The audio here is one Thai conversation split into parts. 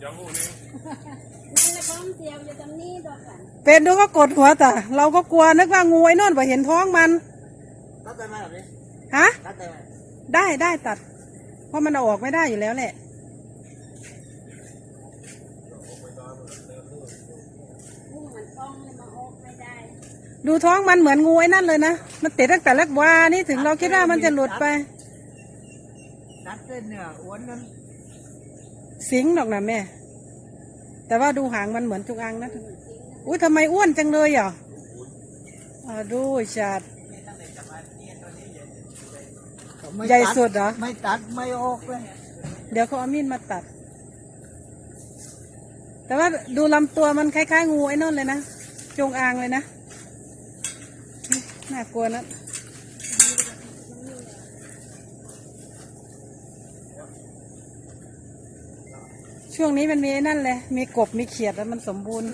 เสียวอยู่ตรงนี้ดอกกันเป็นดูก็กดหัวแต่เราก็กลัวนึกว่างูไอ้นนท์พอเห็นท้องมันตัดได้ไหมแบบนี้ฮะตัดได้ไหมได้ได้ตัด เพราะมันเอาออกไม่ได้อยู่แล้วแหละงูมันต้องเลยมาออกไม่ได้ดูท้องมันเหมือนงูไอ้นั่นเลยนะ มันติดตั้งแต่แรกวานี่ถึงเราคิดว่ามันจะหลุดไปตัดเส้นเนี่ยอ้วนนั้น สิงหรอกนะแม่ แต่ว่าดูหางมันเหมือนจุกอังนะอุ้ยทำไมอ้วนจังเลยอะอ่าดูชัดไม่ใหญ่ตัสุดเหรอ ไม่ตัดไม่ออกเลย เดี๋ยวเขาเอามีดมาตัด แต่ว่าดูลำตัวมันคล้ายๆงูไอ้นั่นเลยนะ จงอางเลยนะ น่ากลัวนะ ช่วงนี้มันมีนั่นเลย มีกบมีเขียดแล้วมันสมบูรณ์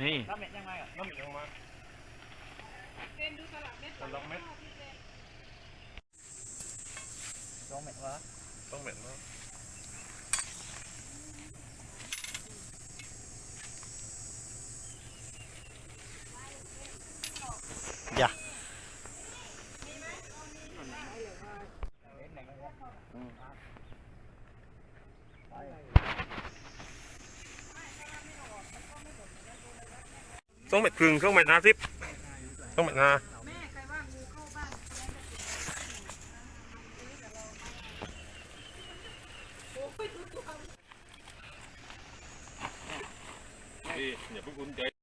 นี่น้ำเม็ดยังไงอะน้ำเม็ดยังมาเป็นดูตลับเม็ดตลับเม็ดสองเม็ดวะต้องเม็ดนะ ต้องเม็ดครึ่งต้องเม็ดนาทิพต้องเม็ดนา